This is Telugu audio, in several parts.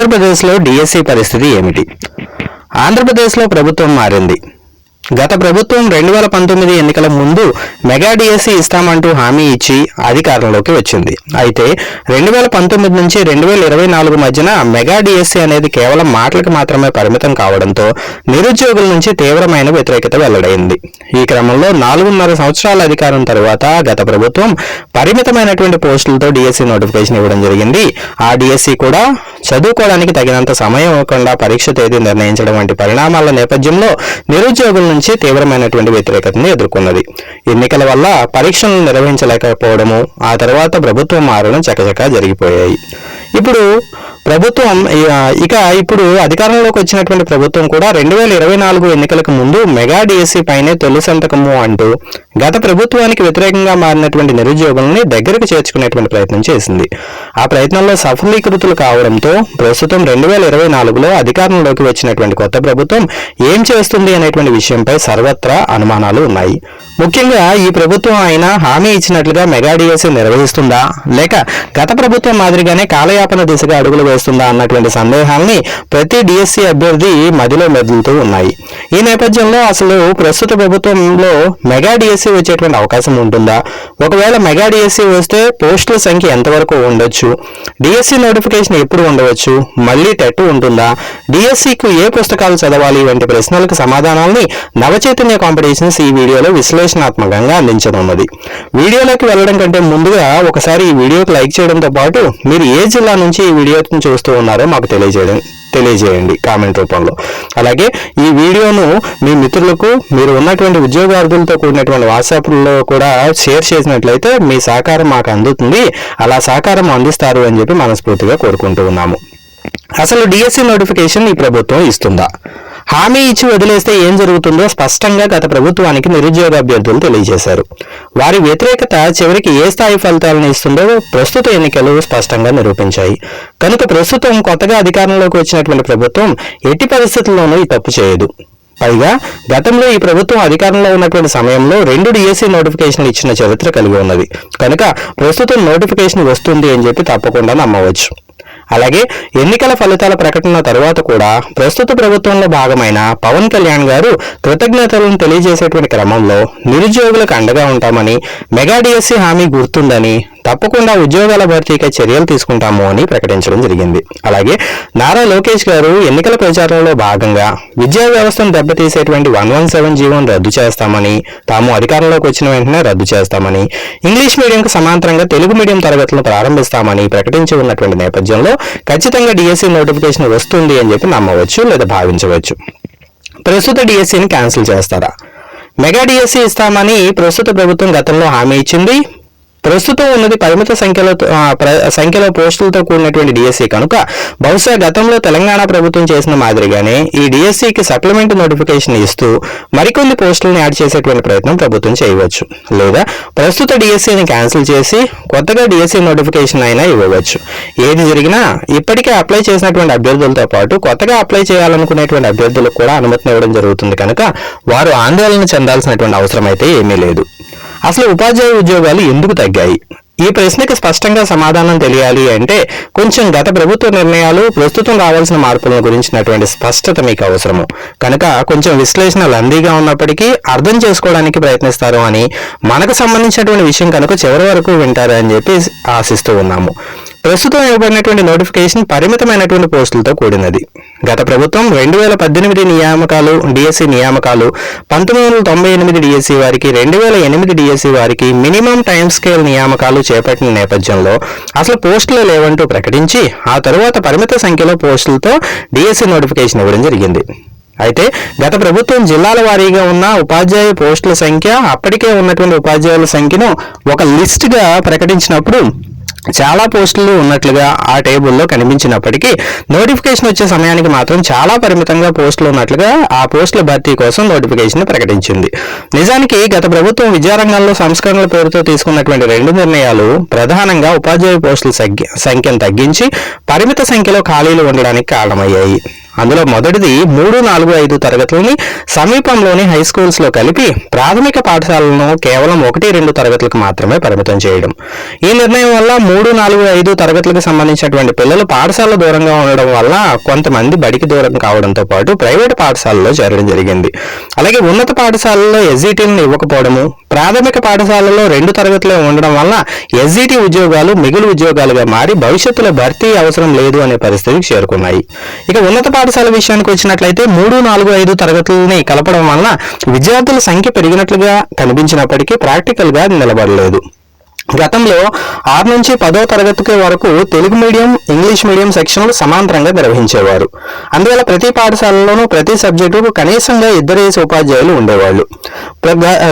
ఆంధ్రప్రదేశ్లో డిఎస్సి పరిస్థితి ఏమిటి? ఆంధ్రప్రదేశ్లో ప్రభుత్వం మారింది. గత ప్రభుత్వం రెండు వేల పంతొమ్మిది ఎన్నికల ముందు మెగా డిఎస్సి ఇస్తామంటూ హామీ ఇచ్చి అధికారంలోకి వచ్చింది. అయితే రెండు వేల పంతొమ్మిది నుంచి రెండు వేల ఇరవై నాలుగు మధ్యన మెగా డిఎస్సి అనేది కేవలం మాటలకు మాత్రమే పరిమితం కావడంతో నిరుద్యోగుల నుంచి తీవ్రమైన వ్యతిరేకత వెల్లడైంది. ఈ క్రమంలో నాలుగున్నర సంవత్సరాల అధికారం తర్వాత గత ప్రభుత్వం పరిమితమైనటువంటి పోస్టులతో డిఎస్సి నోటిఫికేషన్ ఇవ్వడం జరిగింది. ఆ డిఎస్సి కూడా చదువుకోవడానికి తగినంత సమయం ఇవ్వకుండా పరీక్ష తేదీ నిర్ణయించడం వంటి పరిణామాల నేపథ్యంలో నిరుద్యోగుల నుంచి తీవ్రమైనటువంటి వ్యతిరేకతను ఎదుర్కొన్నది. ఎన్నికల వల్ల పరీక్షలను నిర్వహించలేకపోవడము ఆ తర్వాత ప్రభుత్వం మారడం చకచకా జరిగిపోయాయి. ఇప్పుడు ప్రభుత్వం ఇక ఇప్పుడు అధికారంలోకి వచ్చినటువంటి ప్రభుత్వం కూడా రెండు వేల ఇరవై నాలుగు ఎన్నికలకు ముందు మెగా డిఎస్సీ పైనే తొలి సంతకము అంటూ గత ప్రభుత్వానికి వ్యతిరేకంగా మారినటువంటి నిరుద్యోగులని దగ్గరకు చేర్చుకునేటువంటి ప్రయత్నం చేసింది. ఆ ప్రయత్నంలో సఫలీకృతులు కావడంతో ప్రస్తుతం రెండు వేల ఇరవై నాలుగులో అధికారంలోకి వచ్చినటువంటి కొత్త ప్రభుత్వం ఏం చేస్తుంది అనేటువంటి విషయంపై సర్వత్రా అనుమానాలు ఉన్నాయి. ముఖ్యంగా ఈ ప్రభుత్వం అయినా హామీ ఇచ్చినట్లుగా మెగా డిఎస్సీ నిర్వహిస్తుందా? లేక గత ప్రభుత్వం మాదిరిగానే కాలయాపన దిశగా అడుగులు వేస్తుందా అన్నటువంటి సందేహాల్ని ప్రతి డిఎస్సి అభ్యర్థి మదిలో మెదులుతూ ఉన్నాయి. ఈ నేపథ్యంలో అసలు ప్రస్తుత ప్రభుత్వంలో మెగా డిఎస్సి వచ్చేటువంటి అవకాశం ఉంటుందా? ఒకవేళ మెగా డిఎస్సి వస్తే పోస్టుల సంఖ్య ఎంతవరకు ఉండొచ్చు? డిఎస్సి నోటిఫికేషన్ ఎప్పుడు ఉండవచ్చు? మళ్ళీ టెట్ ఉంటుందా? డిఎస్సికు ఏ పుస్తకాలు చదవాలి? వంటి ప్రశ్నలకు సమాధానాల్ని నవచైతన్య కాంపిటీషన్స్ ఈ వీడియోలో విశ్లేషణాత్మకంగా అందించనున్నది. వీడియోలోకి వెళ్ళడం కంటే ముందుగా ఒకసారి ఈ వీడియోకి లైక్ చేయడంతో పాటు మీరు ఏ జిల్లా నుంచి ఈ వీడియోని చూస్తూ ఉన్నారో మాకు తెలియజేయడం తెలియజేయండి కామెంట్ రూపంలో. అలాగే ఈ వీడియోను మీ మిత్రులకు మీరు ఉన్నటువంటి ఉద్యోగార్థులతో కూడినటువంటి వాట్సాప్లో కూడా షేర్ చేసినట్లయితే మీ సహకారం మాకు అందుతుంది. అలా సహకారం అందిస్తారు అని చెప్పి మనస్ఫూర్తిగా కోరుకుంటూ ఉన్నాము. అసలు డిఎస్సి నోటిఫికేషన్ ఈ ప్రభుత్వం ఇస్తుందా? హామీ ఇచ్చి వదిలేస్తే ఏం జరుగుతుందో స్పష్టంగా గత ప్రభుత్వానికి నిరుద్యోగ అభ్యర్థులు తెలియజేశారు. వారి వ్యతిరేకత చివరికి ఏ స్థాయి ఫలితాలను ఇస్తుందో ప్రస్తుత ఎన్నికలు స్పష్టంగా నిరూపించాయి. కనుక ప్రస్తుతం కొత్తగా అధికారంలోకి వచ్చినటువంటి ప్రభుత్వం ఎట్టి పరిస్థితుల్లోనూ ఈ తప్పు చేయదు. పైగా గతంలో ఈ ప్రభుత్వం అధికారంలో ఉన్నటువంటి సమయంలో రెండు డిఎస్సీ నోటిఫికేషన్లు ఇచ్చిన చరిత్ర కలిగి ఉన్నది. కనుక ప్రస్తుతం నోటిఫికేషన్ వస్తుంది అని చెప్పి తప్పకుండా నమ్మవచ్చు. అలాగే ఎన్నికల ఫలితాల ప్రకటన తర్వాత కూడా ప్రస్తుత ప్రభుత్వంలో భాగమైన పవన్ కళ్యాణ్ గారు కృతజ్ఞతలను తెలియజేసేటువంటి క్రమంలో నిరుద్యోగులకు అండగా ఉంటామని మెగాడిఎస్సీ హామీ గుర్తుందని తప్పకుండా ఉద్యోగాల భర్తీకి చర్యలు తీసుకుంటాము అని ప్రకటించడం జరిగింది. అలాగే నారా లోకేష్ గారు ఎన్నికల ప్రచారంలో భాగంగా విద్యా వ్యవస్థను దెబ్బతీసేటువంటి వన్ వన్ సెవెన్ జీవోను రద్దు చేస్తామని తాము అధికారంలోకి వచ్చిన వెంటనే రద్దు చేస్తామని ఇంగ్లీష్ మీడియంకు సమాంతరంగా తెలుగు మీడియం తరగతులను ప్రారంభిస్తామని ప్రకటించి ఉన్నటువంటి నేపథ్యంలో ఖచ్చితంగా డిఎస్సి నోటిఫికేషన్ వస్తుంది అని చెప్పి నమ్మవచ్చు లేదా భావించవచ్చు. ప్రస్తుత డిఎస్సిని క్యాన్సిల్ చేస్తారా? మెగా డిఎస్సి ఇస్తామని ప్రస్తుత ప్రభుత్వం గతంలో హామీ ఇచ్చింది. ప్రస్తుతం ఉన్నది పరిమిత సంఖ్యలో ప్ర- సంఖ్యలో పోస్టులతో కూడినటువంటి డిఎస్సి కనుక బహుశా గతంలో తెలంగాణ ప్రభుత్వం చేసిన మాదిరిగానే ఈ డిఎస్సికి సప్లిమెంట్ నోటిఫికేషన్ ఇస్తూ మరికొన్ని పోస్టులను యాడ్ చేసేటువంటి ప్రయత్నం ప్రభుత్వం చేయవచ్చు. లేదా ప్రస్తుత డిఎస్సిని క్యాన్సిల్ చేసి కొత్తగా డిఎస్సి నోటిఫికేషన్ అయినా ఇవ్వవచ్చు. ఏది జరిగినా ఇప్పటికే అప్లై చేసినటువంటి అభ్యర్థులతో పాటు కొత్తగా అప్లై చేయాలనుకునేటువంటి అభ్యర్థులకు కూడా అనుమతిని ఇవ్వడం జరుగుతుంది కనుక వారు ఆందోళన చెందాల్సినటువంటి అవసరం అయితే ఏమీ లేదు. అసలు ఉపాధ్యాయ ఉద్యోగాలు ఎందుకు తగ్గాయి? ఈ ప్రశ్నకి స్పష్టంగా సమాధానం తెలియాలి అంటే కొంచెం గత ప్రభుత్వ నిర్ణయాలు ప్రస్తుతం రావాల్సిన మార్పుల గురించినటువంటి స్పష్టత మీకు అవసరము. కనుక కొంచెం విశ్లేషణ లందీగా ఉన్నప్పటికీ అర్థం చేసుకోవడానికి ప్రయత్నిస్తారు అని మనకు సంబంధించినటువంటి విషయం కనుక చివరి వరకు వింటారు అని చెప్పి ఆశిస్తూ ఉన్నాము. ప్రస్తుతం ఇవ్వబడినటువంటి నోటిఫికేషన్ పరిమితమైనటువంటి పోస్టులతో కూడినది. గత ప్రభుత్వం రెండు వేల పద్దెనిమిది నియామకాలు డిఎస్సి నియామకాలు పంతొమ్మిది వందల తొంభై ఎనిమిది డిఎస్సి వారికి రెండు వేల ఎనిమిది డిఎస్సి వారికి మినిమం టైం స్కేల్ నియామకాలు చేపట్టిన నేపథ్యంలో అసలు పోస్టులు లేవంటూ ప్రకటించి ఆ తరువాత పరిమిత సంఖ్యలో పోస్టులతో డిఎస్సి నోటిఫికేషన్ ఇవ్వడం జరిగింది. అయితే గత ప్రభుత్వం జిల్లాల వారీగా ఉన్న ఉపాధ్యాయ పోస్టుల సంఖ్య అప్పటికే ఉన్నటువంటి ఉపాధ్యాయుల సంఖ్యను ఒక లిస్ట్గా ప్రకటించినప్పుడు చాలా పోస్టులు ఉన్నట్లుగా ఆ టేబుల్లో కనిపించినప్పటికీ నోటిఫికేషన్ వచ్చే సమయానికి మాత్రం చాలా పరిమితంగా పోస్టులు ఉన్నట్లుగా ఆ పోస్టుల భర్తీ కోసం నోటిఫికేషన్ ప్రకటించింది. నిజానికి గత ప్రభుత్వం విద్యారంగంలో సంస్కరణల పేరుతో తీసుకున్నటువంటి రెండు నిర్ణయాలు ప్రధానంగా ఉపాధ్యాయ పోస్టుల సంఖ్య సంఖ్యను తగ్గించి పరిమిత సంఖ్యలో ఖాళీలు ఉండడానికి కారణమయ్యాయి. అందులో మొదటిది మూడు నాలుగు ఐదు తరగతులని సమీపంలోని హై స్కూల్స్లో కలిపి ప్రాథమిక పాఠశాలను కేవలం ఒకటి రెండు తరగతులకు మాత్రమే పరిమితం చేయడం. ఈ నిర్ణయం వల్ల మూడు నాలుగు ఐదు తరగతులకు సంబంధించినటువంటి పిల్లలు పాఠశాల దూరంగా ఉండడం వల్ల కొంతమంది బడికి దూరం కావడంతో పాటు ప్రైవేట్ పాఠశాలలో చేరడం జరిగింది. అలాగే ఉన్నత పాఠశాలలో ఎస్జిటీలను ఇవ్వకపోవడము ప్రాథమిక పాఠశాలలో రెండు తరగతులే ఉండడం వల్ల ఎస్జిటి ఉద్యోగాలు మిగులు ఉద్యోగాలుగా మారి భవిష్యత్తులో భర్తీ అవసరం లేదు అనే పరిస్థితికి చేరుకున్నాయి. ఇక ఉన్నత పాఠశాల విషయానికి వచ్చినట్లయితే మూడు నాలుగు ఐదు తరగతులని కలపడం వలన విద్యార్థుల సంఖ్య పెరిగినట్లుగా కనిపించినప్పటికీ ప్రాక్టికల్గా నిలబడలేదు. గతంలో ఆరు నుంచి పదో తరగతికి వరకు తెలుగు మీడియం ఇంగ్లీష్ మీడియం సెక్షన్లు సమాంతరంగా నిర్వహించేవారు. అందువల్ల ప్రతి పాఠశాలలోనూ ప్రతి సబ్జెక్టుకు కనీసంగా ఇద్దరేసి ఉపాధ్యాయులు ఉండేవాళ్ళు.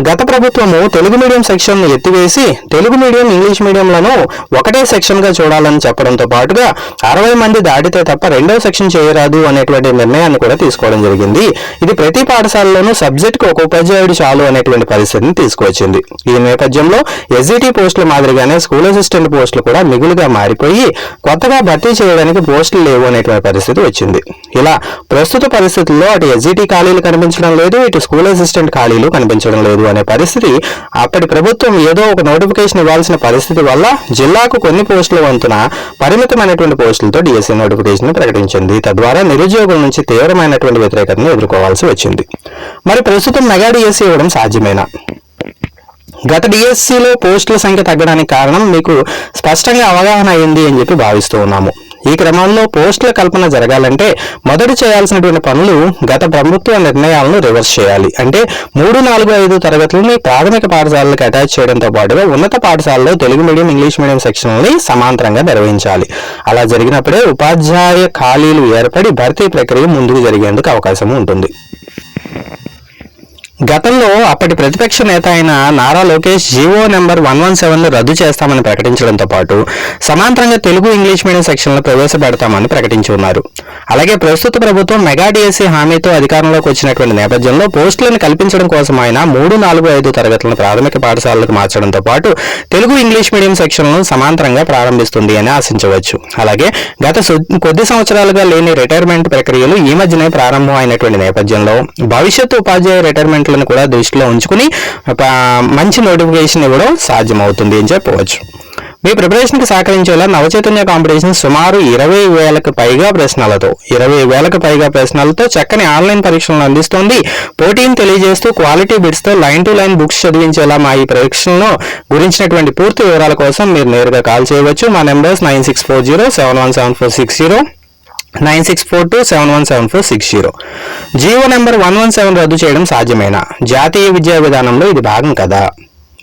గత ప్రభుత్వము తెలుగు మీడియం సెక్షన్ను ఎత్తివేసి తెలుగు మీడియం ఇంగ్లీష్ మీడియంలను ఒకటే సెక్షన్గా చూడాలని చెప్పడంతో పాటుగా అరవై మంది దాటితే తప్ప రెండో సెక్షన్ చేయరాదు అనేటువంటి నిర్ణయాన్ని కూడా తీసుకోవడం జరిగింది. ఇది ప్రతి పాఠశాలలోనూ సబ్జెక్ట్కు ఒక ఉపాధ్యాయుడు చాలు అనేటువంటి పరిస్థితిని తీసుకువచ్చింది. ఈ నేపథ్యంలో ఎస్జిటి పోస్టుల మాదిరిగానే స్కూల్ అసిస్టెంట్ పోస్టులు కూడా మిగులుగా మారిపోయి కొత్తగా భర్తీ చేయడానికి పోస్టులు లేవు అనేటువంటి పరిస్థితి వచ్చింది. ఇలా ప్రస్తుత పరిస్థితుల్లో అటు ఎస్జిటి ఖాళీలు కనిపించడం లేదు ఇటు స్కూల్ అసిస్టెంట్ ఖాళీలు కనిపించడం లేదు అనే పరిస్థితి అప్పటి ప్రభుత్వం ఏదో ఒక నోటిఫికేషన్ ఇవ్వాల్సిన పరిస్థితి వల్ల జిల్లాకు కొన్ని పోస్టుల వంతున పరిమితమైనటువంటి పోస్టులతో డిఎస్సీ నోటిఫికేషన్ ప్రకటించింది. తద్వారా నిరుద్యోగుల నుంచి తీవ్రమైనటువంటి వ్యతిరేకతను ఎదుర్కోవాల్సి వచ్చింది. మరి ప్రస్తుతం మెగా డిఎస్సీ ఇవ్వడం సాధ్యమేనా? గత డిఎస్సిలో పోస్టుల సంఖ్య తగ్గడానికి కారణం మీకు స్పష్టంగా అవగాహన అయింది అని చెప్పి భావిస్తూ ఉన్నాము. ఈ క్రమంలో పోస్టుల కల్పన జరగాలంటే మొదట చేయాల్సినటువంటి పనులు గత ప్రభుత్వ నిర్ణయాలను రివర్స్ చేయాలి. అంటే మూడు నాలుగు ఐదు తరగతులని ప్రాథమిక పాఠశాలలకు అటాచ్ చేయడంతో పాటుగా ఉన్నత పాఠశాలలో తెలుగు మీడియం ఇంగ్లీష్ మీడియం సెక్షన్లని సమాంతరంగా నిర్వహించాలి. అలా జరిగినప్పుడే ఉపాధ్యాయ ఖాళీలు ఏర్పడి భర్తీ ప్రక్రియ ముందుకు జరిగేందుకు అవకాశం ఉంటుంది. గతంలో అప్పటి ప్రతిపక్ష నేత అయిన Nara Lokesh GO number one one seven రద్దు చేస్తామని ప్రకటించడంతో పాటు సమాంతరంగా తెలుగు ఇంగ్లీష్ మీడియం సెక్షన్లో ప్రవేశపెడతామని ప్రకటించి ఉన్నారు. అలాగే ప్రస్తుత ప్రభుత్వం మెగా డిఎస్సీ హామీతో అధికారంలోకి వచ్చినటువంటి నేపథ్యంలో పోస్టులను కల్పించడం కోసం ఆయన మూడు నాలుగు ఐదు తరగతులను ప్రాథమిక పాఠశాలలకు మార్చడంతో పాటు తెలుగు ఇంగ్లీష్ మీడియం సెక్షన్లను సమాంతరంగా ప్రారంభిస్తుంది అని ఆశించవచ్చు. అలాగే గత కొద్ది సంవత్సరాలుగా లేని రిటైర్మెంట్ ప్రక్రియలు ఈ మధ్యనే ప్రారంభం అయినటువంటి నేపథ్యంలో భవిష్యత్తు ఉపాధ్యాయ రిటైర్మెంట్లను కూడా దృష్టిలో ఉంచుకుని ఒక మంచి నోటిఫికేషన్ ఇవ్వడం సాధ్యమవుతుంది అని చెప్పవచ్చు. మీ ప్రిపరేషన్కి సహకరించేలా నవచైతన్య కాంపిటీషన్ సుమారు ఇరవై వేలకు పైగా ప్రశ్నలతో ఇరవై వేలకు పైగా ప్రశ్నలతో చక్కని ఆన్లైన్ పరీక్షలను అందిస్తోంది. పోటీని తెలియజేస్తూ క్వాలిటీ బిట్స్తో లైన్ టు లైన్ బుక్స్ చదివించేలా మా ఈ పరీక్షలను గురించినటువంటి పూర్తి వివరాల కోసం మీరు నేరుగా కాల్ చేయవచ్చు. మా numbers nine six four zero seven one seven four six zero. Nine six four two seven one seven four six zero. GO number one one seven రద్దు చేయడం సాధ్యమేనా? జాతీయ విద్యా విధానంలో ఇది భాగం కదా.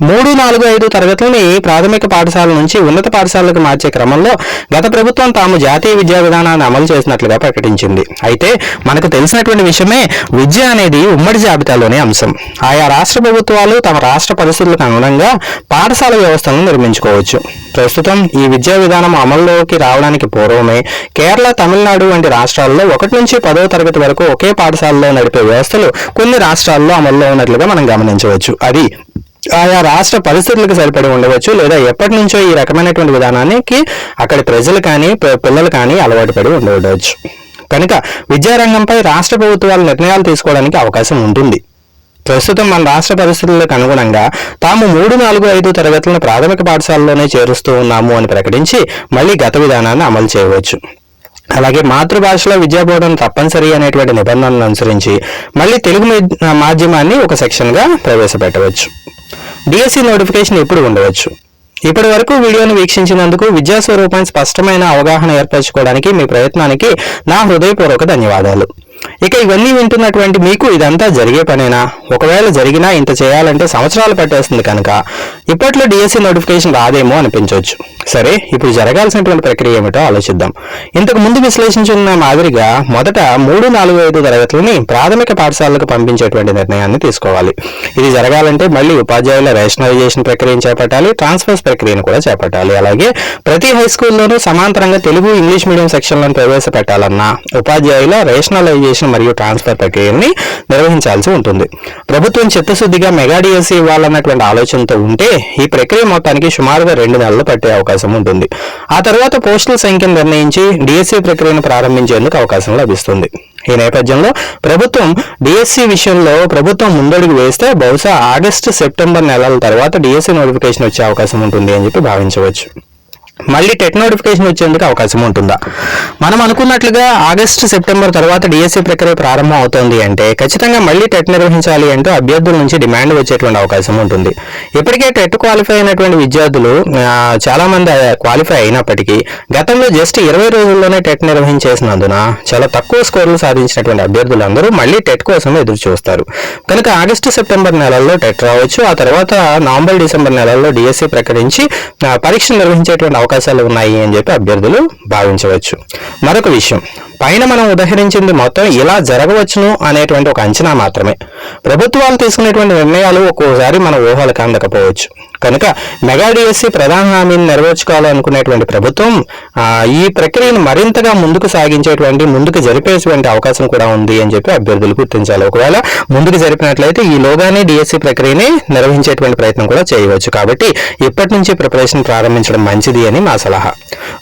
మూడు నాలుగు ఐదు తరగతులని ప్రాథమిక పాఠశాల నుంచి ఉన్నత పాఠశాలకు మార్చే క్రమంలో గత ప్రభుత్వం తాము జాతీయ విద్యా విధానాన్ని అమలు చేసినట్లుగా ప్రకటించింది. అయితే మనకు తెలిసినటువంటి విషయమే విద్య అనేది ఉమ్మడి జాబితాలోనే అంశం. ఆయా రాష్ట్ర ప్రభుత్వాలు తమ రాష్ట్ర పరిస్థితులకు అనుగుణంగా పాఠశాల వ్యవస్థలను నిర్మించుకోవచ్చు. ప్రస్తుతం ఈ విద్యా విధానం అమల్లోకి రావడానికి పూర్వమే కేరళ తమిళనాడు వంటి రాష్ట్రాల్లో ఒకటి నుంచి పదో తరగతి వరకు ఒకే పాఠశాలలో నడిపే వ్యవస్థలు కొన్ని రాష్ట్రాల్లో అమల్లో ఉన్నట్లుగా మనం గమనించవచ్చు. అది ఆయా రాష్ట్ర పరిస్థితులకు సరిపడి ఉండవచ్చు లేదా ఎప్పటి నుంచో ఈ రకమైనటువంటి విధానానికి అక్కడి ప్రజలు కానీ పిల్లలు కానీ అలవాటు పడి ఉండవచ్చు. కనుక విద్యారంగంపై రాష్ట్ర ప్రభుత్వాలు నిర్ణయాలు తీసుకోవడానికి అవకాశం ఉంటుంది. ప్రస్తుతం మన రాష్ట్ర పరిస్థితులకు అనుగుణంగా తాము మూడు నాలుగు ఐదు తరగతులను ప్రాథమిక పాఠశాలలోనే చేరుస్తూ ఉన్నాము అని ప్రకటించి మళ్ళీ గత విధానాన్ని అమలు చేయవచ్చు. అలాగే మాతృభాషలో విద్యాబోధన తప్పనిసరి అనేటువంటి నిబంధనలను అనుసరించి మళ్ళీ తెలుగు మాధ్యమాన్ని ఒక సెక్షన్గా ప్రవేశపెట్టవచ్చు. డిఎస్సి నోటిఫికేషన్ ఎప్పుడు ఉండవచ్చు. ఇప్పటి వరకు వీడియోను వీక్షించినందుకు విద్యా స్వరూపం స్పష్టమైన అవగాహన ఏర్పరచుకోవడానికి మీ ప్రయత్నానికి నా హృదయపూర్వక ధన్యవాదాలు. ఇక ఇవన్నీ వింటున్నటువంటి మీకు ఇదంతా జరిగే పనేనా? ఒకవేళ జరిగినా ఇంత చేయాలంటే సంవత్సరాలు పట్టేస్తుంది కనుక. ఇప్పట్లో డిఎస్సి నోటిఫికేషన్ రాదేమో అనిపించవచ్చు సరే ఇప్పుడు జరగాల్సినటువంటి ప్రక్రియ ఏమిటో ఆలోచిద్దాం. ఇంతకు ముందు విశ్లేషించిన మాదిరిగా మొదట మూడు నాలుగు ఐదు తరగతులని ప్రాథమిక పాఠశాలకు పంపించేటువంటి నిర్ణయాన్ని తీసుకోవాలి. ఇది జరగాలంటే మళ్ళీ ఉపాధ్యాయుల రేషనలైజేషన్ ప్రక్రియను చేపట్టాలి ట్రాన్స్ఫర్స్ ప్రక్రియను కూడా చేపట్టాలి. అలాగే ప్రతి హై స్కూల్లోనూ సమాంతరంగా తెలుగు ఇంగ్లీష్ మీడియం సెక్షన్లను ప్రవేశపెట్టాలన్నా ఉపాధ్యాయుల రేషనలైజేషన్ రిజిస్ట్రేషన్ మరియు ట్రాన్స్ఫర్ ప్రక్రియని నిర్వహించాల్సి ఉంటుంది. ప్రభుత్వం చిత్తశుద్ధిగా మెగా డిఎస్సి ఇవ్వాలన్నటువంటి ఆలోచనతో ఉంటే ఈ ప్రక్రియ మొత్తానికి సుమారుగా రెండు నెలలు పట్టే అవకాశం ఉంటుంది. ఆ తర్వాత పోస్టుల సంఖ్యను నిర్ణయించి డిఎస్సి ప్రక్రియను ప్రారంభించేందుకు అవకాశం లభిస్తుంది. ఈ నేపథ్యంలో ప్రభుత్వం డిఎస్సి విషయంలో ప్రభుత్వం ముందడుగు వేస్తే బహుశా ఆగస్టు సెప్టెంబర్ నెలల తర్వాత డిఎస్సి నోటిఫికేషన్ వచ్చే అవకాశం ఉంటుంది అని చెప్పి భావించవచ్చు. మళ్ళీ టెట్ నోటిఫికేషన్ వచ్చేందుకు అవకాశం ఉంటుందా? మనం అనుకున్నట్లుగా ఆగస్టు సెప్టెంబర్ తర్వాత డిఎస్సి ప్రక్రియ ప్రారంభం అవుతోంది అంటే ఖచ్చితంగా మళ్ళీ టెట్ నిర్వహించాలి అంటూ అభ్యర్థుల నుంచి డిమాండ్ వచ్చేటువంటి అవకాశం ఉంటుంది. ఇప్పటికే టెట్ క్వాలిఫై అయినటువంటి విద్యార్థులు చాలామంది క్వాలిఫై అయినప్పటికీ గతంలో జస్ట్ ఇరవై రోజుల్లోనే టెట్ నిర్వహించేసినందున చాలా తక్కువ స్కోర్లు సాధించినటువంటి అభ్యర్థులందరూ మళ్ళీ టెట్ కోసం ఎదురు చూస్తారు. కనుక ఆగస్టు సెప్టెంబర్ నెలల్లో టెట్ రావచ్చు. ఆ తర్వాత నవంబర్ డిసెంబర్ నెలల్లో డిఎస్సి ప్రకటించి పరీక్ష నిర్వహించేటువంటి అవకాశాలు ఉన్నాయి అని చెప్పి అభ్యర్థులు భావించవచ్చు. మరొక విషయం పైన మనం ఉదహరించింది మొత్తం ఇలా జరగవచ్చును అనేటువంటి ఒక అంచనా మాత్రమే. ప్రభుత్వాలు తీసుకునేటువంటి నిర్ణయాలు ఒక్కోసారి మన ఊహలకు అందకపోవచ్చు. కనుక మెగా డిఎస్సి ప్రధాన హామీని నెరవేర్చుకోవాలనుకునేటువంటి ప్రభుత్వం ఈ ప్రక్రియను మరింతగా ముందుకు సాగించేటువంటి ముందుకు జరిపేటువంటి అవకాశం కూడా ఉంది అని చెప్పి అభ్యర్థులు గుర్తించాలి. ఒకవేళ ముందుకు జరిపినట్లయితే ఈ లోగానే డిఎస్సి ప్రక్రియని నిర్వహించేటువంటి ప్రయత్నం కూడా చేయవచ్చు. కాబట్టి ఇప్పటి నుంచి ప్రిపరేషన్ ప్రారంభించడం మంచిది అని మా సలహా.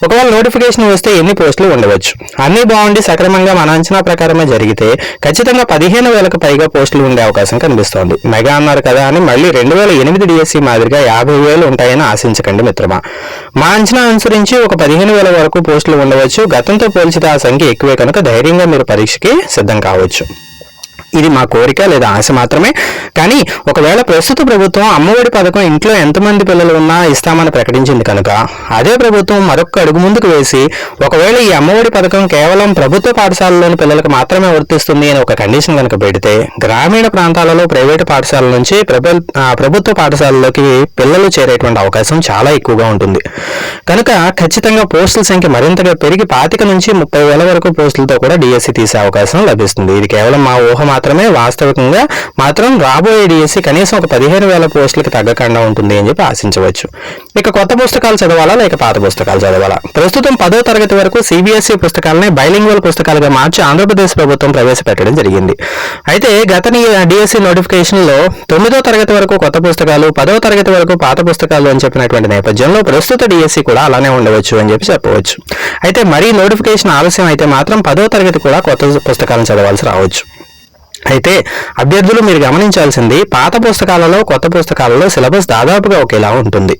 ఒకవేళ నోటిఫికేషన్ వస్తే ఎన్ని పోస్టులు ఉండవచ్చు? అన్ని బాగుండి సక్రమంగా మన అంచనా ప్రకారమే జరిగితే ఖచ్చితంగా పదిహేను వేలకు పైగా పోస్టులు ఉండే అవకాశం కనిపిస్తోంది. మెగా అన్నారు కదా అని మళ్ళీ రెండు వేల ఎనిమిది డిఎస్సి మాదిరిగా యాభై వేలు ఉంటాయని ఆశించకండి మిత్రమా. మా అంచనా అనుసరించి ఒక పదిహేను వేల వరకు పోస్టులు ఉండవచ్చు. గతంతో పోల్చితే ఆ సంఖ్య ఎక్కువే కనుక ధైర్యంగా మీరు పరీక్షకి సిద్ధం కావచ్చు. ఇది మా కోరిక లేదా ఆశ మాత్రమే. కానీ ఒకవేళ ప్రస్తుత ప్రభుత్వం అమ్మఒడి పథకం ఇంట్లో ఎంతమంది పిల్లలు ఉన్నా ఇస్తామని ప్రకటించింది కనుక అదే ప్రభుత్వం మరొక అడుగు ముందుకు వేసి ఒకవేళ ఈ అమ్మఒడి పథకం కేవలం ప్రభుత్వ పాఠశాలలోని పిల్లలకు మాత్రమే వర్తిస్తుంది అని ఒక కండిషన్ కనుక పెడితే గ్రామీణ ప్రాంతాలలో ప్రైవేటు పాఠశాల నుంచి ప్రభుత్వ పాఠశాలలోకి పిల్లలు చేరేటువంటి అవకాశం చాలా ఎక్కువగా ఉంటుంది. కనుక ఖచ్చితంగా పోస్టుల సంఖ్య మరింతగా పెరిగి పాతిక నుంచి ముప్పై వేల వరకు పోస్టులతో కూడా డిఎస్సి తీసే అవకాశం లభిస్తుంది. ఇది కేవలం మా ఊహ మాత్రం మాత్రమే వాస్తవికంగా మాత్రం రాబోయే డిఎస్సి కనీసం ఒక పదిహేను వేల పోస్టులకు తగ్గకుండా ఉంటుంది అని చెప్పి ఆశించవచ్చు. ఇక కొత్త పుస్తకాలు చదవాలా లేక పాత పుస్తకాలు చదవాలా? ప్రస్తుతం పదో తరగతి వరకు సిబిఎస్ఈ పుస్తకాలని బైలింగ్వల్ పుస్తకాలుగా మార్చి ఆంధ్రప్రదేశ్ ప్రభుత్వం ప్రవేశపెట్టడం జరిగింది. అయితే గత డిఎస్సి నోటిఫికేషన్లో తొమ్మిదో తరగతి వరకు కొత్త పుస్తకాలు పదో తరగతి వరకు పాత పుస్తకాలు అని చెప్పినటువంటి నేపథ్యంలో ప్రస్తుత డిఎస్సి కూడా అలానే ఉండవచ్చు అని చెప్పి చెప్పవచ్చు. అయితే మరీ నోటిఫికేషన్ ఆలస్యం అయితే మాత్రం పదో తరగతి కూడా కొత్త పుస్తకాలను చదవాల్సి రావచ్చు. అయితే అభ్యర్థులు మీరు గమనించాల్సింది పాత పుస్తకాలలో కొత్త పుస్తకాలలో సిలబస్ దాదాపుగా ఒకేలా ఉంటుంది.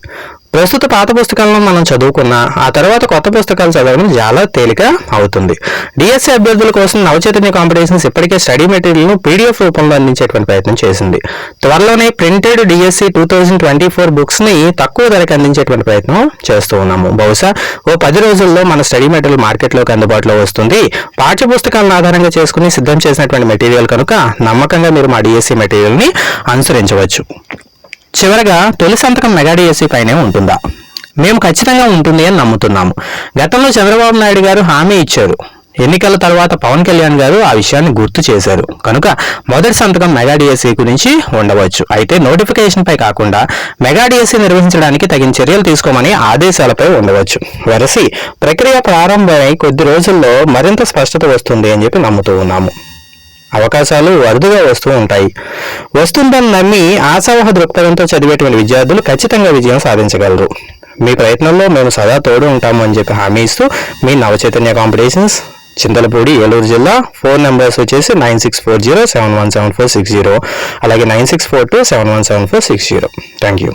ప్రస్తుత పాత పుస్తకాలను మనం చదువుకున్న ఆ తర్వాత కొత్త పుస్తకాలు చదవడం చాలా తేలిక అవుతుంది. డిఎస్సి అభ్యర్థుల కోసం నవచైతన్య కాంపిటీషన్స్ ఇప్పటికే స్టడీ మెటీరియల్ను పీడిఎఫ్ రూపంలో అందించేటువంటి ప్రయత్నం చేసింది. త్వరలోనే printed DSC two thousand twenty four బుక్స్ని తక్కువ ధరకు అందించేటువంటి ప్రయత్నం చేస్తూ ఉన్నాము. బహుశా ఓ పది రోజుల్లో మన స్టడీ మెటీరియల్ మార్కెట్లోకి అందుబాటులో వస్తుంది. పాఠ్య పుస్తకాలను ఆధారంగా చేసుకుని సిద్ధం చేసినటువంటి మెటీరియల్ కనుక నమ్మకంగా మీరు మా డిఎస్సి మెటీరియల్ని అనుసరించవచ్చు. చివరగా తొలి సంతకం మెగాడిఎస్సీ పైనే ఉంటుందా? మేము ఖచ్చితంగా ఉంటుంది అని నమ్ముతున్నాము. గతంలో చంద్రబాబు నాయుడు గారు హామీ ఇచ్చారు. ఎన్నికల తర్వాత పవన్ కళ్యాణ్ గారు ఆ విషయాన్ని గుర్తు చేశారు. కనుక మొదటి సంతకం మెగా గురించి ఉండవచ్చు. అయితే నోటిఫికేషన్పై కాకుండా మెగా నిర్వహించడానికి తగిన చర్యలు తీసుకోమని ఆదేశాలపై ఉండవచ్చు. వెరసి ప్రక్రియ ప్రారంభమై కొద్ది రోజుల్లో మరింత స్పష్టత వస్తుంది అని చెప్పి నమ్ముతూ ఉన్నాము. అవకాశాలు అరుదుగా వస్తూ ఉంటాయి. వస్తుందని నమ్మి ఆశావహ దృక్పథంతో చదివేటువంటి విద్యార్థులు ఖచ్చితంగా విజయం సాధించగలరు. మీ ప్రయత్నంలో మేము సదా తోడు ఉంటాము అని చెప్పి హామీ ఇస్తూ మీ నవచైతన్య కాంపిటీషన్స్ చింతలపూడి ఏలూరు జిల్లా ఫోన్ నెంబర్స్ వచ్చేసి nine six four zero seven one seven four six zero. అలాగే nine six four two seven one seven four six zero. Thank you.